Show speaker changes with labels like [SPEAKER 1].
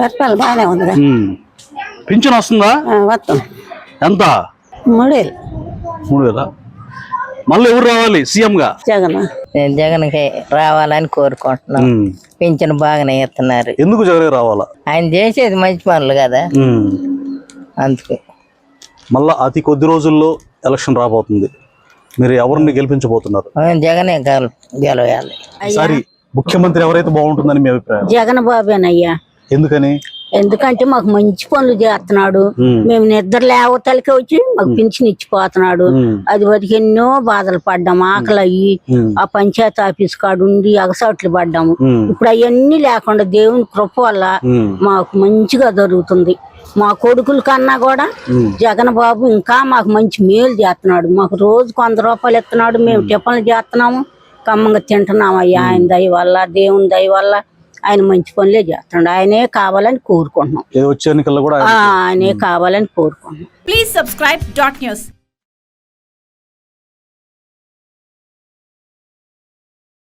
[SPEAKER 1] పరిపాలన బాగానే
[SPEAKER 2] ఉమ్. పింఛన్ వస్తుందా?
[SPEAKER 1] ఆ, వస్తాం.
[SPEAKER 2] ఎంత?
[SPEAKER 1] మూడేళ్ళు.
[SPEAKER 2] మూడు వేల మళ్ళీ ఎవరు రావాలి? సీఎం గా?
[SPEAKER 1] జగన్.
[SPEAKER 3] నేను జగన్కి రావాలని కోరుకుంటున్నాం.
[SPEAKER 2] ఉమ్.
[SPEAKER 3] పింఛను బాగానే ఇస్తున్నారు.
[SPEAKER 2] ఎందుకు జగన్ రావాలా?
[SPEAKER 3] ఆయన చేసేది మంచి పనులు కదా. అందుకు.
[SPEAKER 2] మళ్ళా అతి కొద్ది రోజుల్లో ఎలక్షన్ రాబోతుంది. మీరు ఎవరిని గెలిపించబోతున్నారు?
[SPEAKER 3] జగనే గెల గెలవాలి.
[SPEAKER 2] ఈసారి ముఖ్యమంత్రి ఎవరైతే బాగుంటుందని మీ అభిప్రాయం?
[SPEAKER 1] జగన్ బాబేనయ్యా.
[SPEAKER 2] ఎందుకని
[SPEAKER 1] ఎందుకంటే మాకు మంచి పనులు చేస్తున్నాడు. మేము నిద్ర లేవతలకి వచ్చి మాకు పింఛన్ ఇచ్చిపోతున్నాడు. అది వరకు ఎన్నో బాధలు పడ్డాము ఆకలి అయ్యి. ఆ పంచాయతీ ఆఫీస్ కాడు ఉండి అగసాట్లు పడ్డాము. ఇప్పుడు అవన్నీ లేకుండా దేవుని కృప వల్ల. మాకు మంచిగా జరుగుతుంది మా కొడుకుల కన్నా కూడా. జగన్ బాబు ఇంకా మాకు మంచి మేలు చేస్తున్నాడు మాకు రోజుకు వంద రూపాయలు ఇస్తున్నాడు మేము టిఫన్లు చేస్తున్నాము కమ్మంగా తింటున్నాము అయ్యా ఆయన దయ వల్ల దేవుని దయ వల్ల ఆయన మంచి పనులే చేస్తున్నాడు. ఆయనే కావాలని కోరుకుంటున్నాం. ఆయనే కావాలని కోరుకుంటున్నాం.
[SPEAKER 4] Please subscribe dot news.